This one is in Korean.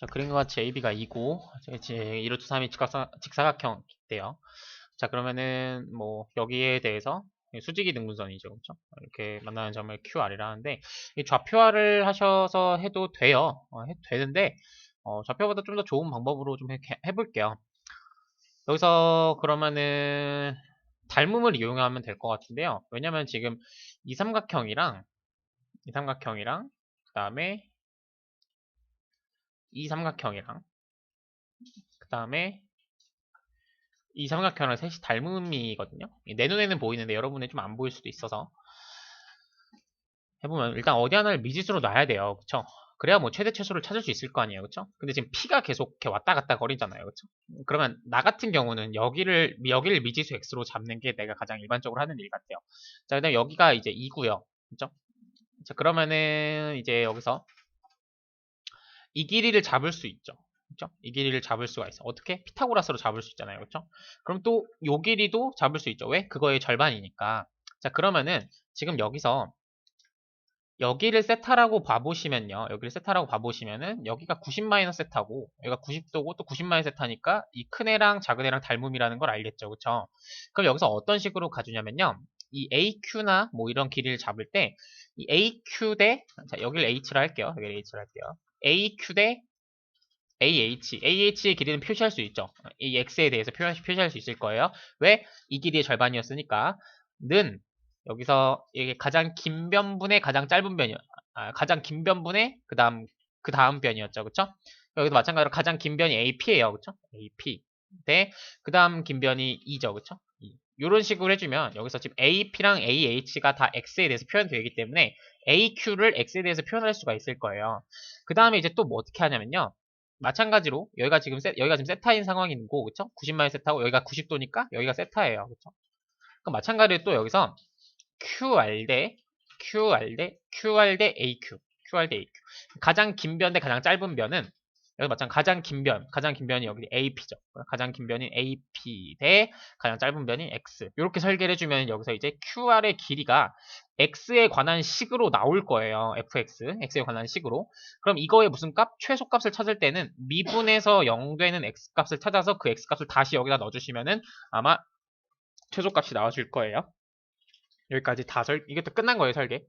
자, 그림과 같이 AB가 2고, 이제 1, 5, 2, 3이 직각사, 직사각형인데요. 자, 그러면은, 뭐, 여기에 대해서 수직이 등분선이죠. 그렇죠? 이렇게 만나는 점을 QR이라 하는데, 이 좌표화를 하셔서 해도 돼요. 어, 해도 되는데, 어, 좌표보다 좀 더 좋은 방법으로 좀 해, 해볼게요. 여기서 그러면은, 닮음을 이용하면 될 것 같은데요. 왜냐면 지금 이 삼각형이랑, 이 삼각형이랑, 그 다음에 이 삼각형이랑 그 다음에 이 삼각형이랑 셋이 닮음이거든요. 내 눈에는 보이는데 여러분이 좀안 보일 수도 있어서 해보면 일단 어디 하나를 미지수로 놔야 돼요. 그쵸? 그래야 뭐 최대 최소를 찾을 수 있을 거 아니에요. 그쵸? 근데 지금 P가 계속 이렇게 왔다 갔다 거리잖아요. 그쵸? 그러면 나 같은 경우는 여기를 여기를 미지수 X로 잡는 게 내가 가장 일반적으로 하는 일 같아요. 자, 그 다음 여기가 이제 2구요. 그쵸? 자, 그러면은 이제 여기서 이 길이를 잡을 수 있죠. 그렇죠? 이 길이를 잡을 수가 있어. 어떻게? 피타고라스로 잡을 수 있잖아요. 그렇죠? 그럼 또 요 길이도 잡을 수 있죠. 왜? 그거의 절반이니까. 자, 그러면은 지금 여기서 여기를 세타라고 봐보시면요. 여기를 세타라고 봐보시면은 여기가 90 마이너스 세타고 여기가 90도고 또 90 마이너스 세타니까 이 큰 애랑 작은 애랑 닮음이라는 걸 알겠죠. 그렇죠? 그럼 여기서 어떤 식으로 가주냐면요. 이 AQ나 뭐 이런 길이를 잡을 때 이 AQ 대 자, 여기를 H라 할게요. 여기를 H라 할게요. AQ 대 AH. AH의 길이는 표시할 수 있죠. 이 X에 대해서 표시, 표시할 수 있을 거예요. 왜? 이 길이의 절반이었으니까. 는, 여기서 이게 가장 긴 변분의 가장 짧은 변이요. 아, 가장 긴 변분의 그 다음, 그 다음 변이었죠. 그쵸? 여기도 마찬가지로 가장 긴 변이 AP예요. 그쵸? AP. 대, 그 다음 긴 변이 2죠. 그쵸? 2. 이런 식으로 해주면 여기서 지금 AP랑 AH가 다 X에 대해서 표현되기 때문에 AQ를 X에 대해서 표현할 수가 있을 거예요. 그 다음에 이제 또 뭐 어떻게 하냐면요. 마찬가지로 여기가 지금 세, 여기가 지금 세타인 상황이고 그쵸? 90마일 세타고 여기가 90도니까 여기가 세타예요. 그쵸? 그럼 마찬가지로 또 여기서 QR 대 QR 대 QR 대 AQ QR 대 AQ 가장 긴 변 대 가장 짧은 변은 여기 마찬가지 가장 긴 변, 가장 긴 변이 여기 AP죠. 가장 긴 변이 AP 대 가장 짧은 변이 X. 이렇게 설계를 해주면 여기서 이제 QR의 길이가 X에 관한 식으로 나올 거예요. FX, X에 관한 식으로. 그럼 이거의 무슨 값? 최소값을 찾을 때는 미분에서 0 되는 X값을 찾아서 그 X값을 다시 여기다 넣어주시면은 아마 최소값이 나와줄 거예요. 여기까지 다 설, 또 끝난 거예요, 설계.